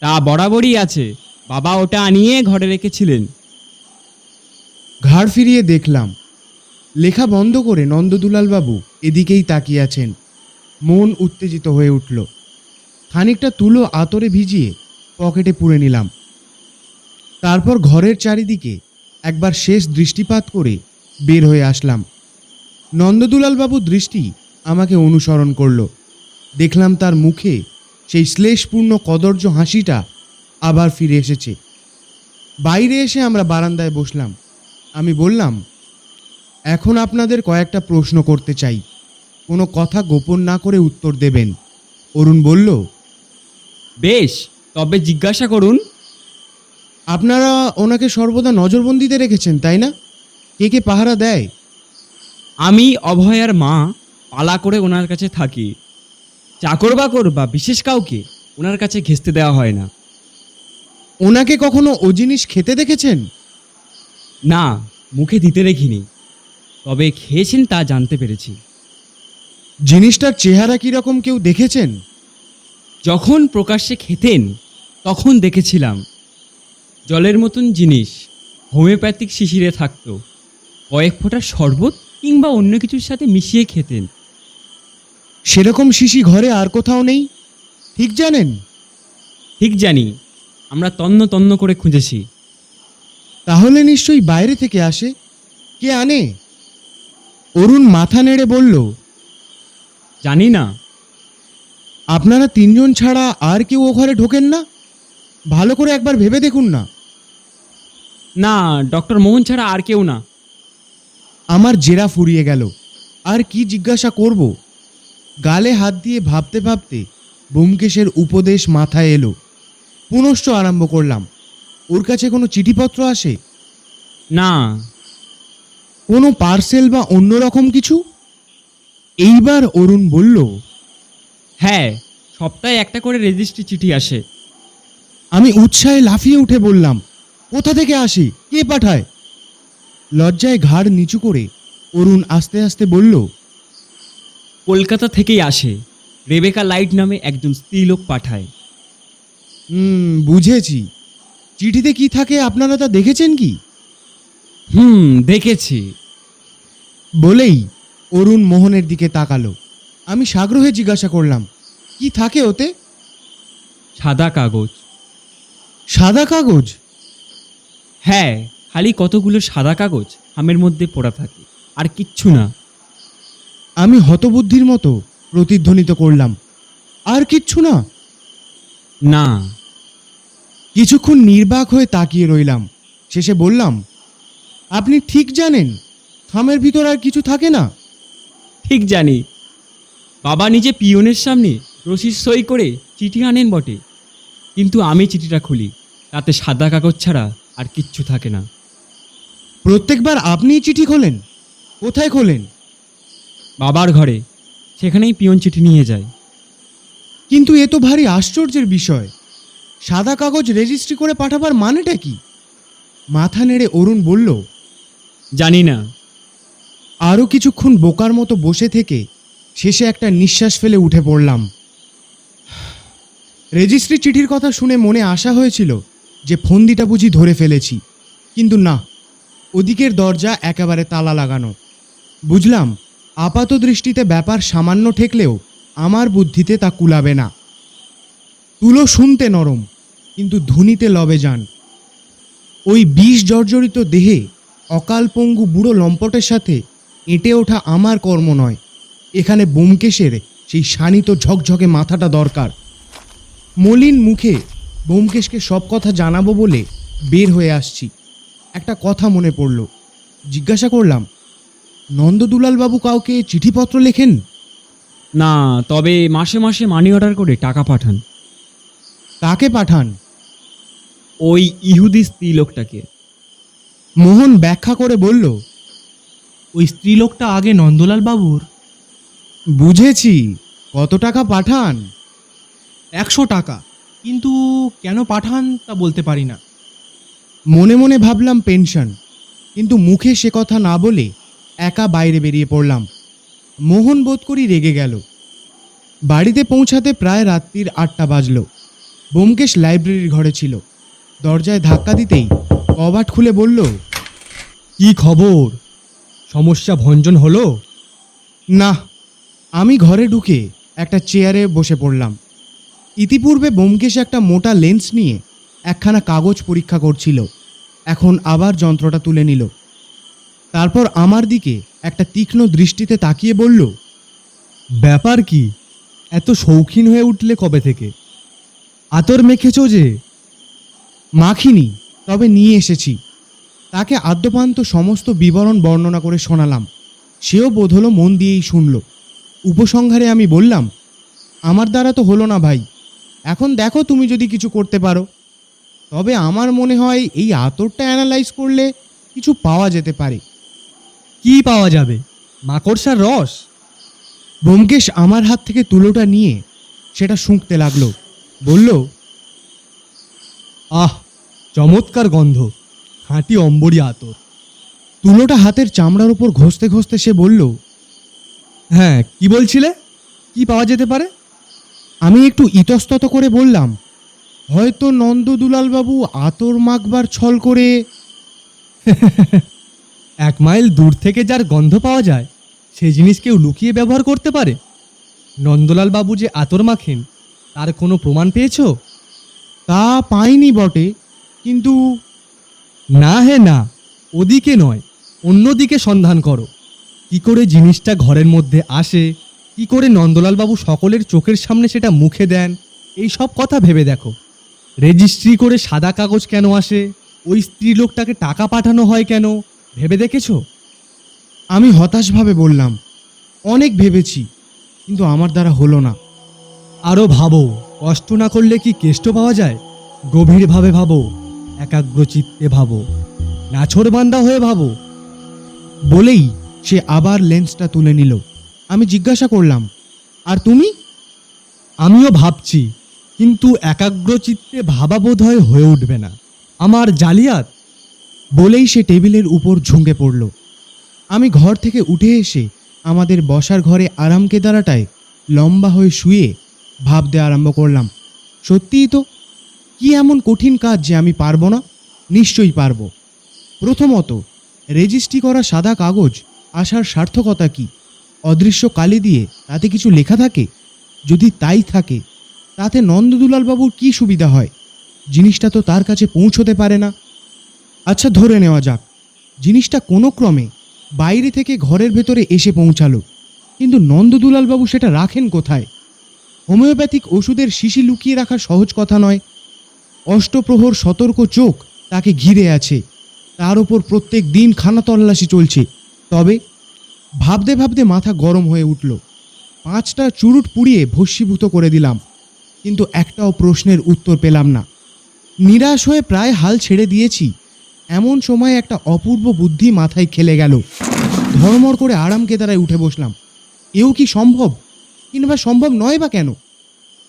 তা বরাবরই আছে। বাবা ওটা আনিয়ে ঘরে রেখেছিলেন। ঘাড় ফিরিয়ে দেখলাম। লেখা বন্ধ করে নন্দদুলালবাবু এদিকেই তাকিয়ে আছেন। মন উত্তেজিত হয়ে উঠল। খানিকটা তুলো আতরে ভিজিয়ে পকেটে পুড়ে নিলাম। তারপর ঘরের চারিদিকে একবার শেষ দৃষ্টিপাত করে বের হয়ে আসলাম। নন্দদুলালবাবুর দৃষ্টি আমাকে অনুসরণ করল। দেখলাম তার মুখে সেই শ্লেষপূর্ণ কদর্য হাসিটা আবার ফিরে এসেছে। বাইরে এসে আমরা বারান্দায় বসলাম। আমি বললাম এখন আপনাদের কয়েকটা প্রশ্ন করতে চাই। কোনো কথা গোপন না করে উত্তর দেবেন। অরুণ বলল বেশ তবে জিজ্ঞাসা করুন। আপনারা ওনাকে সর্বদা নজরবন্দিতে রেখেছেন তাই না? কে কে পাহারা দেয়? আমি অভয়ার মা পালা করে ওনার কাছে থাকি। চাকর বাকর বা বিশেষ কাউকে ওনার কাছে ঘেঁচতে দেওয়া হয় না। ওনাকে কখনো ও জিনিস খেতে দেখেছেন? না মুখে দিতে রেখিনি তবে খেয়েছেন তা জানতে পেরেছি। জিনিসটার চেহারা কীরকম কেউ দেখেছেন? যখন প্রকাশ্যে খেতেন তখন দেখেছিলাম। জলের মতন জিনিস হোমিওপ্যাথিক শিশিরে থাকতো। কয়েক ফোঁটা শরবত কিংবা অন্য কিছুর সাথে মিশিয়ে খেতেন। সেরকম শিশি ঘরে আর কোথাও নেই। ঠিক জানেন? ঠিক জানি। আমরা তন্ন তন্ন করে খুঁজেছি। তাহলে নিশ্চয়ই বাইরে থেকে আসে। কে আনে? অরুণ মাথা নেড়ে বলল জানি না। আপনারা তিনজন ছাড়া আর কেউ ও ঘরে ঢোকেন না? ভালো করে একবার ভেবে দেখুন না। না ডক্টর মোহন ছাড়া আর কেউ না। আমার জেরা ফুরিয়ে গেল। আর কি জিজ্ঞাসা করব? গালে হাত দিয়ে ভাবতে ভাবতে ব্যোমকেশের উপদেশ মাথায় এলো। পুনশ্চ আরম্ভ করলাম। ওর কাছে কোনো চিঠিপত্র আসে? না। কোনো পার্সেল বা অন্য রকম কিছু? এইবার অরুণ বলল হ্যাঁ সপ্তাহে একটা করে রেজিস্ট্রি চিঠি আসে। আমি উৎসাহে লাফিয়ে উঠে বললাম কোথা থেকে আসি? কে পাঠায়? লজ্জায় ঘাড় নিচু করে অরুণ আস্তে আস্তে বলল কলকাতা থেকেই আসে। রেবেকা লাইট নামে একজন স্ত্রীলোক পাঠায়। হুম বুঝেছি। চিঠিতে কি থাকে আপনারা তা দেখেছেন কি? হুম দেখেছি। বলেই অরুণ মোহনের দিকে তাকালো। আমি সাগ্রহে জিজ্ঞাসা করলাম কি থাকে ওতে? সাদা কাগজ। সাদা কাগজ? হ্যাঁ খালি কতগুলো সাদা কাগজ হামের মধ্যে পড়া থাকে আর কিচ্ছু না। আমি হতবুদ্ধির মতো প্রতিধ্বনিত করলাম। আর কিচ্ছু না। না। কিছুক্ষণ নির্বাক হয়ে তাকিয়ে রইলাম। শেষে বললাম আপনি ঠিক জানেন থামের ভিতর আর কিছু থাকে না? ঠিক জানি। বাবা নিজে পিয়নের সামনে রসিদ সই করে চিঠি আনেন বটে। কিন্তু আমি চিঠিটা খুলি তাতে সাদা কাগজ ছাড়া আর কিচ্ছু থাকে না। প্রত্যেকবার আপনিই চিঠি খোলেন। কোথায় খোলেন? বাবার ঘরে। সেখানেই পিয়ন চিঠি নিয়ে যায়। কিন্তু এ তো ভারী আশ্চর্যের বিষয়। সাদা কাগজ রেজিস্ট্রি করে পাঠাবার মানেটা কি? মাথা নেড়ে অরুণ বলল জানি না। আরও কিছুক্ষণ বোকার মতো বসে থেকে শেষে একটা নিঃশ্বাস ফেলে উঠে পড়লাম। রেজিস্ট্রি চিঠির কথা শুনে মনে আশা হয়েছিল যে ফন্দিটা বুঝি ধরে ফেলেছি। কিন্তু না ওদিকের দরজা একেবারে তালা লাগানো। বুঝলাম আপাত দৃষ্টিতে ব্যাপার সামান্য ঠেকলেও আমার বুদ্ধিতে তা কুলাবে না। তুলো শুনতে নরম, কিন্তু ধুনিতে লবে যান। ওই বিষ জর্জরিত দেহে অকালপঙ্গু বুড়ো লম্পটের সাথে এঁটে ওঠা আমার কর্ম নয়। এখানে বোমকেশের সেই শানিত ঝকঝকে মাথাটা দরকার। মলিন মুখে বোমকেশকে সব কথা জানাব বলে বের হয়ে আসছি। একটা কথা মনে পড়ল। জিজ্ঞাসা করলাম নন্দদুলালবাবু কাউকে চিঠিপত্র লেখেন? না তবে মাসে মাসে মানি অর্ডার করে টাকা পাঠান। কাকে পাঠান? ওই ইহুদি স্ত্রী লোকটাকে। মোহন ব্যাখ্যা করে বলল ওই স্ত্রীলোকটা আগে নন্দলাল বাবুর বুঝেছি কত টাকা পাঠান? একশো টাকা কিন্তু কেন পাঠান তা বলতে পারি না। মনে মনে ভাবলাম পেনশন কিন্তু মুখে সে কথা না বলে একা বাইরে বেরিয়ে পড়লাম। মোহন বোধ করি রেগে গেল। বাড়িতে পৌঁছাতে প্রায় রাত্রির আটটা বাজলো। বোমকেশ লাইব্রেরির ঘরে ছিল। দরজায় ধাক্কা দিতেই কবাট খুলে বলল কি খবর? সমস্যা ভঞ্জন হলো? না আমি ঘরে ঢুকে একটা চেয়ারে বসে পড়লাম। ইতিপূর্বে বোমকেশ একটা মোটা লেন্স নিয়ে একখানা কাগজ পরীক্ষা করছিল। এখন আবার যন্ত্রটা তুলে নিল। তারপর আমার দিকে একটা তীক্ষ্ণ দৃষ্টিতে তাকিয়ে বলল, ব্যাপার কি? এত শৌখিন হয়ে উঠলে কবে থেকে? আতর মেখেছ যে? মাখিনি, তবে নিয়ে এসেছি। তাকে আদ্যপান্ত সমস্ত বিবরণ বর্ণনা করে শোনালাম। সেও বোধ হলো মন দিয়েই শুনল। উপসংহারে আমি বললাম, আমার দ্বারা তো হলো না ভাই। এখন দেখো তুমি যদি কিছু করতে পারো। তবে আমার মনে হয় এই আতরটা অ্যানালাইজ করলে কিছু পাওয়া যেতে পারে। কি পাওয়া যাবে? মাকড়সার রস? ব্যোমকেশ আমার হাত থেকে তুলোটা নিয়ে সেটা শুঁকতে লাগল। বলল, আহ, চমৎকার গন্ধ। খাঁটি অম্বরী আতর। তুলোটা হাতের চামড়ার উপর ঘষতে ঘষতে সে বলল হ্যাঁ কি বলছিলে? কি পাওয়া যেতে পারে? আমি একটু ইতস্তত করে বললাম, হয়তো নন্দদুলালবাবু আতর মাখবার ছল করে এক মাইল দূর থেকে যার গন্ধ পাওয়া যায় সেই জিনিস কেউ লুকিয়ে ব্যবহার করতে পারে। নন্দলাল বাবু যে আতর মাখেন, তার কোনো প্রমাণ পেয়েছ? তা পাইনি বটে, কিন্তু না হে না, ওদিকে নয়, অন্যদিকে সন্ধান করো। কি করে জিনিসটা ঘরের মধ্যে আসে, কি করে নন্দলাল বাবু সকলের চোখের সামনে সেটা মুখে দেন, এই সব কথা ভেবে দেখো। রেজিস্ট্রি করে সাদা কাগজ কেন আসে? ওই স্ত্রী লোকটাকে টাকা পাঠানো হয় কেন? ভেবে দেখেছ? আমি হতাশভাবে বললাম, অনেক ভেবেছি, কিন্তু আমার দ্বারা হলো না। আরও ভাবো, কষ্ট না করলে কি কেষ্ট পাওয়া যায়? গভীরভাবে ভাবো একাগ্র চিত্তে ভাবো নাছর বান্দা হয়ে ভাবো। বলেই সে আবার লেন্সটা তুলে নিল। আমি জিজ্ঞাসা করলাম, আর তুমি? আমিও ভাবছি, কিন্তু একাগ্র চিত্তে ভাবা বোধ হয় হয়ে উঠবে না। আমার জালিয়াত বলেই সে টেবিলের উপর ঝুঁকে পড়ল। আমি ঘর থেকে উঠে এসে আমাদের বসার ঘরে আরাম কেদারাটায় লম্বা হয়ে শুয়ে ভাবতে আরম্ভ করলাম। সত্যিই তো? কি এমন কঠিন কাজ যে আমি পারব না? নিশ্চয়ই পারব। প্রথমত, রেজিস্ট্রি করা সাদা কাগজ আসার সার্থকতা কি? অদৃশ্য কালি দিয়ে তাতে কিছু লেখা থাকে? যদি তাই থাকে, তাতে নন্দদুলালবাবুর কি সুবিধা হয়? জিনিসটা তো তার কাছে পৌঁছতে পারে না। আচ্ছা ধরে নেওয়া যাক। জিনিসটা কোনো ক্রমে বাইরে থেকে ঘরের ভেতরে এসে পৌঁছালো। কিন্তু নন্দদুলালবাবু সেটা রাখেন কোথায়? হোমিওপ্যাথিক ওষুধের শিশি লুকিয়ে রাখা সহজ কথা নয়। অষ্টপ্রহর সতর্ক চোখ তাকে ঘিরে আছে। তার ওপর প্রত্যেক দিন খানা তল্লাশি চলছে। তবে ভাবতে ভাবতে মাথা গরম হয়ে উঠল। পাঁচটা চুরুট পুড়িয়ে ভস্মীভূত করে দিলাম। কিন্তু একটাও প্রশ্নের উত্তর পেলাম না। নিরাশ হয়ে প্রায় হাল ছেড়ে দিয়েছি। এমন সময় একটা অপূর্ব বুদ্ধি মাথায় খেলে গেল। ধর্মর করে আরাম কেদারায় উঠে বসলাম। এও কি সম্ভব? কিংবা সম্ভব নয় বা কেন?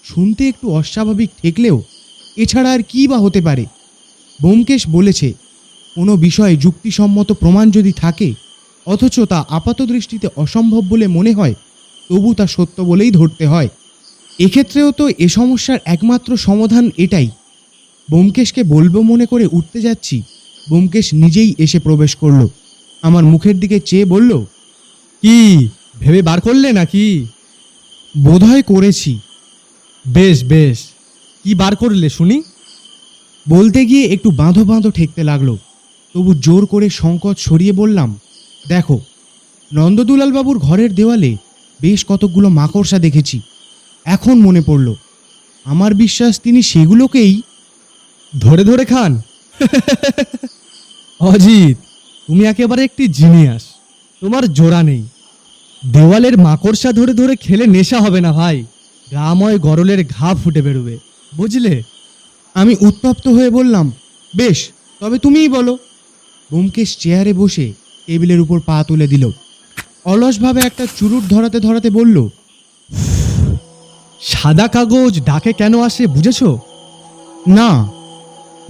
শুনতে একটু অস্বাভাবিক ঠেকলেও এছাড়া আর কী বা হতে পারে? বোমকেশ বলেছে, কোনো বিষয়ে যুক্তিসম্মত প্রমাণ যদি থাকে, অথচ তা আপাতদৃষ্টিতে অসম্ভব বলে মনে হয়, তবু তা সত্য বলেই ধরতে হয়। এক্ষেত্রেও তো এ সমস্যার একমাত্র সমাধান এটাই। বোমকেশকে বলব মনে করে উঠতে যাচ্ছি। বোমকেশ নিজেই এসে প্রবেশ করল। আমার মুখের দিকে চেয়ে বলল, কি, ভেবে বার করলে নাকি? বোধহয় করেছি। বেশ বেশ। কি বার করলে শুনি? বলতে গিয়ে একটু বাঁধো বাঁধো ঠেকতে লাগল। তবু জোর করে সংকট সরিয়ে বললাম, দেখো, নন্দদুলালবাবুর ঘরের দেওয়ালে বেশ কতকগুলো মাকড়সা দেখেছি। এখন মনে পড়ল, আমার বিশ্বাস তিনি সেগুলোকেই ধরে ধরে খান। অজিত তুমি একেবারে একটি জিনিয়াস। তোমার জোড়া নেই। দেওয়ালের মাকড়সা ধরে ধরে খেলে নেশা হবে না ভাই। গাময় গরলের ঘা ফুটে বেরোবে। বুঝলে? আমি উত্তপ্ত হয়ে বললাম বেশ তবে তুমিই বলো। ব্যোমকেশ চেয়ারে বসে টেবিলের উপর পা তুলে দিল। অলসভাবে একটা চুরুট ধরাতে ধরাতে বলল সাদা কাগজ ডাকে কেন আসে বুঝেছ? না।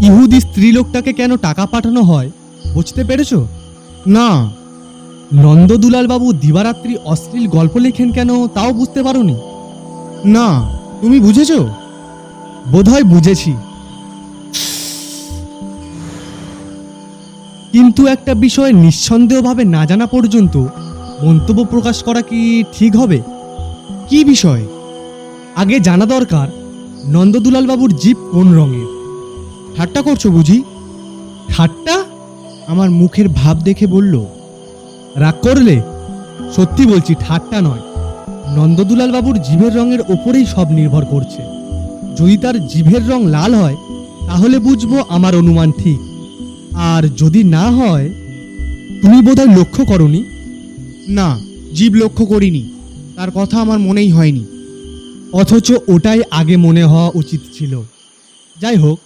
ইহুদি স্ত্রীলোকটাকে কেন টাকা পাঠানো হয়? বুঝতে পেরেছ? না। নন্দদুলাল বাবু দিবারাত্রি অশ্লীল গল্প লেখেন কেন তাও বুঝতে পারোনি? না, তুমি বুঝেছ? বোধহয় বুঝেছি। কিন্তু একটা বিষয় নিঃসন্দেহভাবে না জানা পর্যন্ত মন্তব্য প্রকাশ করা কি ঠিক হবে? কি বিষয়? আগে জানা দরকার নন্দদুলাল বাবুর জিপ কোন রঙের? ঠাট্টা করছ বুঝি? ঠাট্টা? আমার মুখের ভাব দেখে বলল, রাগ করলে? সত্যি বলছি, ঠাট্টা নয়। নন্দদুলাল বাবুর জিভের রঙের ওপরেই সব নির্ভর করছে। যদি তার জিভের রং লাল হয়, তাহলে বুঝব আমার অনুমান ঠিক। আর যদি না হয়, তুমি বোধহয় লক্ষ্য করনি? না, জীব লক্ষ্য করিনি। তার কথা আমার মনেই হয়নি। অথচ ওটাই আগে মনে হওয়া উচিত ছিল। যাই হোক,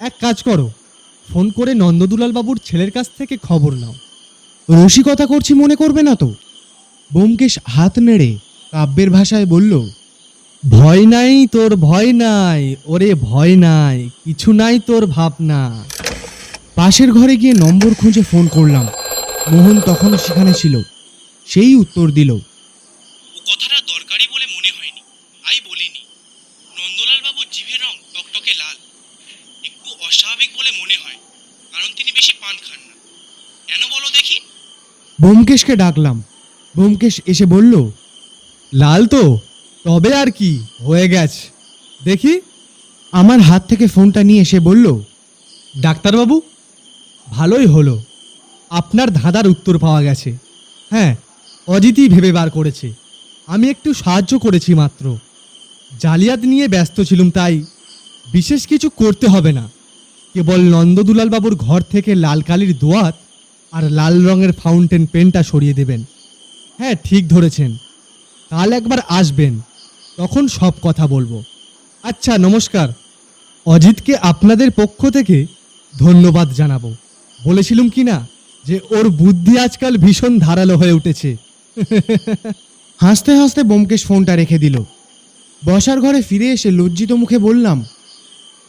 এক কাজ করো। ফোন করে নন্দদুলাল বাবুর ছেলের কাছ থেকে খবর নাও। রসিকতা করছি মনে করবে না তো? বোমকেশ হাত নেড়ে কাব্যের ভাষায় বলল, ভয় নাই তোর, ভয় নাই, ওরে ভয় নাই, কিছু নাই তোর ভাবনা। পাশের ঘরে গিয়ে নম্বর খুঁজে ফোন করলাম। মোহন তখন সেখানে ছিল, সেই উত্তর দিল কথাটা দরকারি বলে মনে হয়নি তাই বলিনি নন্দলাল বাবুর জিভের রং টকটকে লাল একটু অস্বাভাবিক বলে মনে হয় কারণ তিনি বেশি পান খান না। কেন বলো দেখি? বোমকেশকে ডাকলাম। বোমকেশ এসে বলল, লাল তো, তবে আর কি, হয়ে গেছে। দেখি, আমার হাত থেকে ফোনটা নিয়ে এসে বলল, ডাক্তারবাবু, ভালোই হলো। আপনার ধাঁধার উত্তর পাওয়া গেছে। হ্যাঁ অজিতই ভেবে বার করেছে। আমি একটু সাহায্য করেছি মাত্র। জালিয়াত নিয়ে ব্যস্ত ছিলুম, তাই বিশেষ কিছু করতে হবে না। কেবল নন্দদুলাল বাবুর ঘর থেকে লাল কালির দোয়াত আর লাল রঙের ফাউন্টেন পেনটা সরিয়ে দেবেন। হ্যাঁ ঠিক ধরেছেন। কাল একবার আসবেন, তখন সব কথা বলব। আচ্ছা নমস্কার। অজিতকে আপনাদের পক্ষ থেকে ধন্যবাদ জানাব। বলেছিলুম কি না যে ওর বুদ্ধি আজকাল ভীষণ ধারালো হয়ে উঠেছে। হাসতে হাসতে বোমকেশ ফোনটা রেখে দিল। বসার ঘরে ফিরে এসে লজ্জিত মুখে বললাম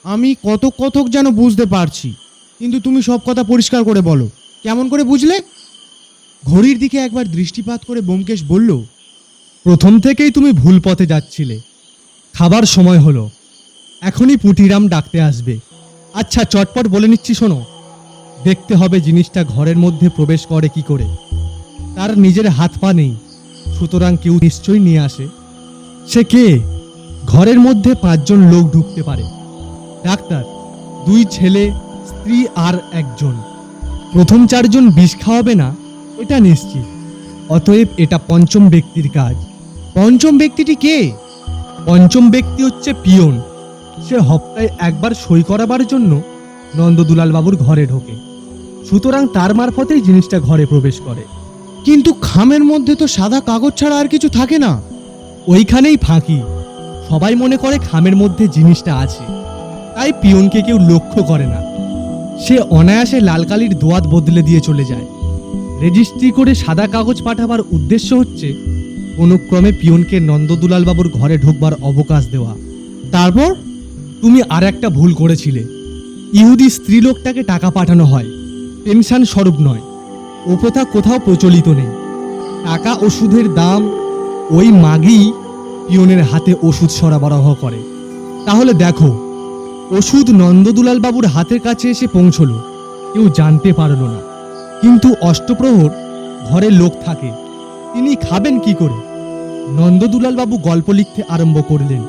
আমি কত কতক যেন বুঝতে পারছি। কিন্তু তুমি সব কথা পরিষ্কার করে বলো। কেমন করে বুঝলে? ঘড়ির দিকে একবার দৃষ্টিপাত করে বোমকেশ বলল, প্রথম থেকেই তুমি ভুল পথে যাচ্ছিলে। খাবার সময় হলো। এখনই পুটিরাম ডাকতে আসবে। আচ্ছা চটপট বলে নিচ্ছি, শোনো। দেখতে হবে জিনিসটা ঘরের মধ্যে প্রবেশ করে কি করে। তার নিজের হাত পা নেই। সুতরাং কেউ নিশ্চয়ই নিয়ে আসে। সে কে? ঘরের মধ্যে পাঁচজন লোক ঢুকতে পারে। ডাক্তার, দুই ছেলে, স্ত্রী আর একজন। প্রথম চারজন বিষ খাওয়াবে না, এটা নিশ্চিত। অতএব এটা পঞ্চম ব্যক্তির কাজ। পঞ্চম ব্যক্তিটি কে? পঞ্চম ব্যক্তি হচ্ছে পিয়ন। সে হপ্তায় একবার সই করাবার জন্য নন্দদুলাল বাবুর ঘরে ঢোকে। সুতরাং তার মারফতেই জিনিসটা ঘরে প্রবেশ করে। কিন্তু খামের মধ্যে তো সাদা কাগজ ছাড়া আর কিছু থাকে না। ওইখানেই ফাঁকি। সবাই মনে করে খামের মধ্যে জিনিসটা আছে। তাই পিয়নকে কেউ লক্ষ্য করে না। সে অনায়াসে লালকালির দোয়াত বদলে দিয়ে চলে যায়। রেজিস্ট্রি করে সাদা কাগজ পাঠাবার উদ্দেশ্য হচ্ছে কোনো ক্রমে পিয়নকে নন্দদুলাল বাবুর ঘরে ঢুকবার অবকাশ দেওয়া। তারপর তুমি আর একটা ভুল করেছিলে। ইহুদি স্ত্রীলোকটাকে টাকা পাঠানো হয়। পেনশন স্বরূপ নয়। ও প্রথা কোথাও প্রচলিত নেই। টাকা ওষুধের দাম, ওই মাগই পিয়নের হাতে ওষুধ সরবরাহ করে। তাহলে দেখো ওষুধ নন্দদুলাল বাবুর হাতের কাছে এসে পৌঁছলো। কেউ জানতে পারল না। কিন্তু অষ্টপ্রহর ঘরে লোক থাকে। তিনি খাবেন কি করে? নন্দদুলাল বাবু গল্প লিখতে আরম্ভ করলেন।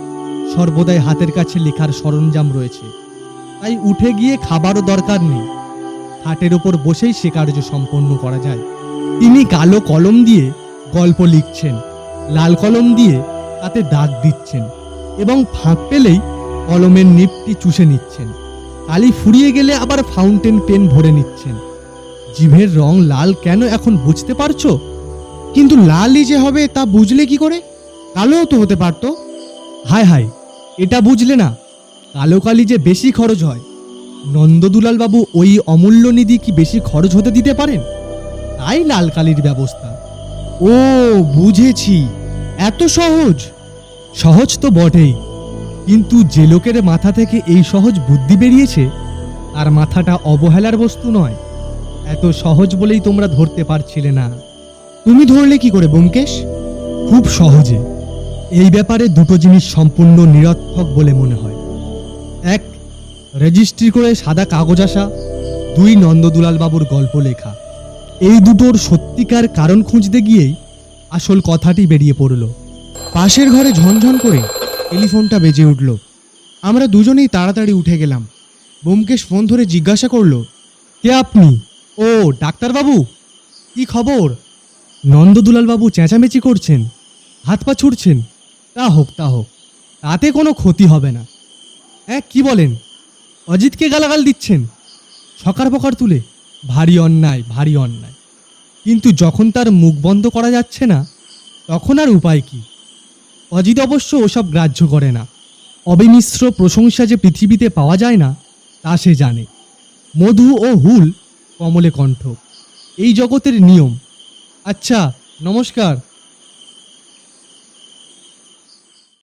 সর্বদাই হাতের কাছে লেখার সরঞ্জাম রয়েছে। তাই উঠে গিয়ে খাবারও দরকার নেই। হাটের ওপর বসেই সে কার্য সম্পন্ন করা যায়। তিনি কালো কলম দিয়ে গল্প লিখছেন। লাল কলম দিয়ে তাতে দাগ দিচ্ছেন। এবং ফাঁক পেলেই কলমের নিপটি চুষে নিচ্ছেন। কালি ফুরিয়ে গেলে আবার ফাউন্টেন পেন ভরে নিচ্ছেন। জিভের রং লাল কেন এখন বুঝতে পারছ? কিন্তু লালই যে হবে তা বুঝলে কি করে? কালোও তো হতে পারতো। হায় হায়, এটা বুঝলে না। কালো কালি যে বেশি খরচ হয়। নন্দদুলাল বাবু ওই অমূল্য নিধি কি বেশি খরচ হতে দিতে পারেন? তাই লাল কালির ব্যবস্থা। ও, বুঝেছি। এত সহজ? সহজ তো বটেই। কিন্তু যে লোকের মাথা থেকে এই সহজ বুদ্ধি বেরিয়েছে তার মাথাটা অবহেলার বস্তু নয়, এত সহজ বলেই তোমরা ধরতে পারছিলে না। তুমি ধরলে কি করে বোমকেশ খুব সহজে। এই ব্যাপারে দুটো জিনিস সম্পূর্ণ নিরর্থক বলে মনে হয়। এক, রেজিস্ট্রি করে সাদা কাগজ আসা। দুই নন্দদুলাল বাবুর গল্প লেখা। এই দুটোর সত্যিকার কারণ খুঁজতে গিয়েই আসল কথাটি বেরিয়ে পড়ল। পাশের ঘরে ঝনঝন করে টেলিফোনটা বেজে উঠল। আমরা দুজনেই তাড়াতাড়ি উঠে গেলাম। বোমকেশ ফোন ধরে জিজ্ঞাসা করল, কে আপনি? ও, ডাক্তারবাবু। কি খবর? নন্দদুলাল বাবু চেঁচামেচি করছেন, হাত পা ছুটছেন তা হোক তা হোক, তাতে কোনো ক্ষতি হবে না। হ্যাঁ কি বলেন? অজিতকে গালাগাল দিচ্ছেন সকার বকার তুলে। ভারী অন্যায় ভারী অন্যায়। কিন্তু যখন তার মুখ বন্ধ করা যাচ্ছে না, তখন আর উপায় কি? অজিত অবশ্য ওসব গ্রাহ্য করে না। অবিমিশ্র প্রশংসা যে পৃথিবীতে পাওয়া যায় না, তা সে জানে। মধু ও হুল কমলে কণ্ঠ। এই জগতের নিয়ম। আচ্ছা নমস্কার।